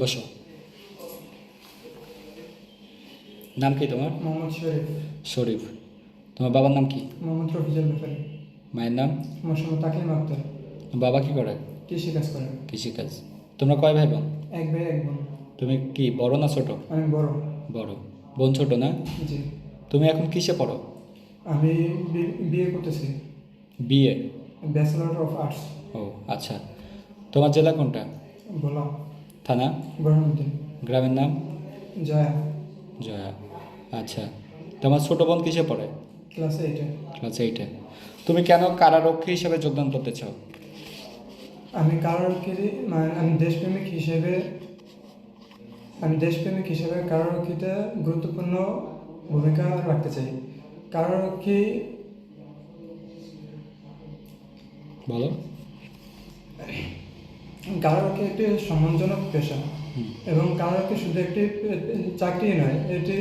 বসো। নাম কি তোমার? মোহাম্মদ শরীফ। শরীফ। তোমার বাবার নাম কি? মোহাম্মদ রফিজুল ব্যাপারী মায়ের নাম? মোসাম্মদ তাকিম আক্তার। বাবা কি করে? কৃষি কাজ করেন কৃষিকাজ। তোমরা কয় ভাই বোন? এক ভাই এক বোন। তুমি কি বড় না ছোট? আমি বড়। বড়। বোন ছোট না? জি। তুমি এখন কিসে পড়ো? আমি বিয়ে করতেছি। বিএ ব্যাচেলর অফ আর্টস ও আচ্ছা। তোমার জেলা কোনটা? গোলাম। থানা? বরহানুদ্দিন গ্রামের নাম? জয়া। জয়া। আচ্ছা। তোমার ছোট বোন কিসে পড়ে? ক্লাস এইটে। ক্লাস এইটে। তুমি কেন কারারক্ষী হিসেবে যোগদান করতে চাও? আমি কারোরকে মানে আমি দেশপ্রেমিক হিসেবে আমি দেশপ্রেমিক হিসেবে কারারক্ষীতে গুরুত্বপূর্ণ ভূমিকা রাখতে চাই। কারোরক্ষী বলো। কারোরক্ষী একটি সম্মানজনক পেশা। এবং কারোরক্ষী শুধু একটি চাকরি নয় এটি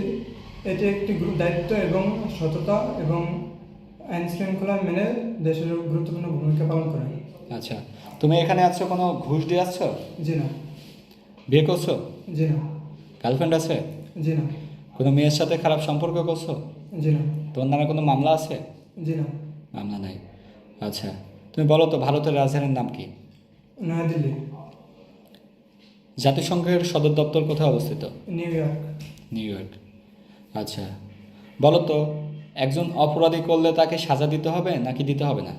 এটি একটি দায়িত্ব এবং সততা এবং আইন শৃঙ্খলা মেনে দেশের গুরুত্বপূর্ণ ভূমিকা পালন করে। আচ্ছা তুমি এখানে আছো কোনো ঘুষ দিয়ে আসছো? জি না। বিয়ে করছ? জি না। গার্লফ্রেন্ড আছে? জি না। কোনো মেয়ের সাথে খারাপ সম্পর্ক করছ? জি না। তোমার নামে কোনো মামলা আছে? জি না। মামলা নাই। আচ্ছা তুমি বলো তো ভারতের রাজধানীর নাম কি? নয়াদিল্লি। জাতিসংঘের সদর দপ্তর কোথায় অবস্থিত? New York. New York. আচ্ছা। বলো তো একজন অপরাধী করলে তাকে সাজা দিতে হবে নাকি দিতে হবে না?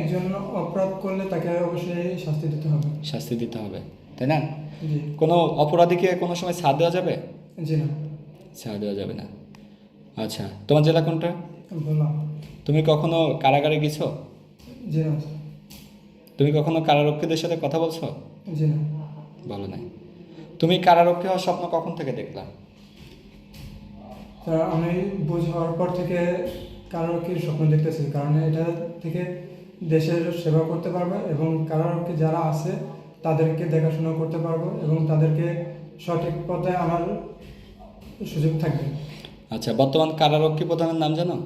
একজন অপরাধ করলে তাকে অবশ্যই শাস্তি দিতে হবে। শাস্তি দিতে হবে তাই না? কোনো অপরাধীকে কোনো সময় ছাড় দেওয়া যাবে? জি না। ছাড় দেওয়া যাবে না। আচ্ছা তোমার জেলা কোনটা? তুমি কখনো কারাগারে গেছো? জি না। তুমি কখনো কারারক্ষীদের সাথে কথা বলছো? জি। না বলো নাই। তুমি কারারক্ষী হওয়ার স্বপ্ন কখন থেকে দেখলা? তা আমি বুঝ হওয়ার পর থেকে কারোরক্ষীর স্বপ্ন দেখতেছি কারণ এটা থেকে দেশের সেবা করতে পারবে এবং কারারক্ষী যারা আছে তাদেরকে দেখাশোনা করতে পারব এবং তাদেরকে সঠিক পথে আনার সুযোগ থাকবে। আচ্ছা বর্তমান কারারক্ষী প্রধানের নাম জানো?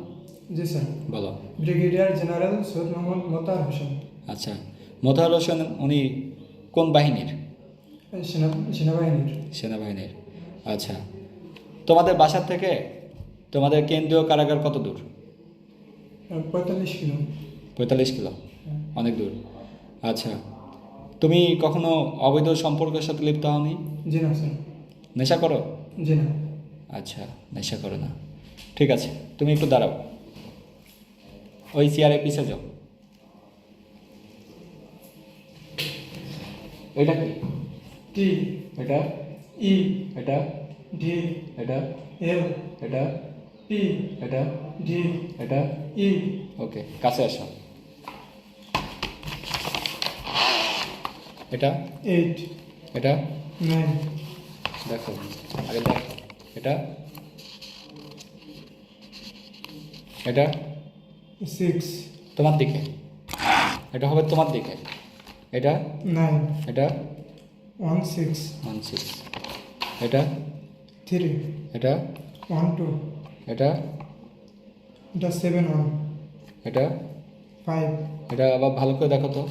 জি স্যার। বলো। Brigadier general Syed Mohammad Motar Hossain. আচ্ছা মোতাহার হোসেন উনি কোন বাহিনীর? সেনাবাহিনীর। সেনাবাহিনীর। আচ্ছা। তোমাদের বাসার থেকে তোমাদের কেন্দ্রীয় কারাগার কত দূর? পঁয়তাল্লিশ কিলো। পঁয়তাল্লিশ কিলো। অনেক দূর। আচ্ছা। তুমি কখনো অবৈধ সম্পর্কের সাথে লিপ্ত হওনি? জি না স্যার। নেশা করো? জি না। আচ্ছা নেশা করো না। ঠিক আছে তুমি একটু দাঁড়াও। ওই চেয়ারে পিছে যাও। এটা কি? টি। এটা? ই। এটা? ডি এটা? এল। এটা? পি। এটা? ডি এটা? ই। ওকে কাছে আসো। এটা? এইট। এটা? নাইন। দেখো আগে দেখো। এটা? এটা? সিক্স। তোমার দিকে। এটা হবে তোমার দিকে। এটা? নাইন এটা? ওয়ান সিক্স ওয়ান সিক্স এটা? থ্রি এটা? ওয়ান টু এটা? এটা সেভেন ওয়ান এটা? ফাইভ এটা আবার ভালো করে দেখো তো।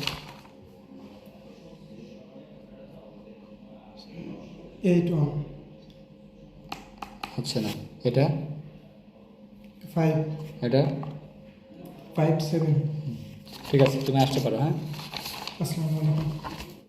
এইট ওয়ান হচ্ছে না। এটা? ফাইভ এটা? ফাইভ সেভেন ঠিক আছে তুমি আসতে পারো হ্যাঁ? আসসালামু আলাইকুম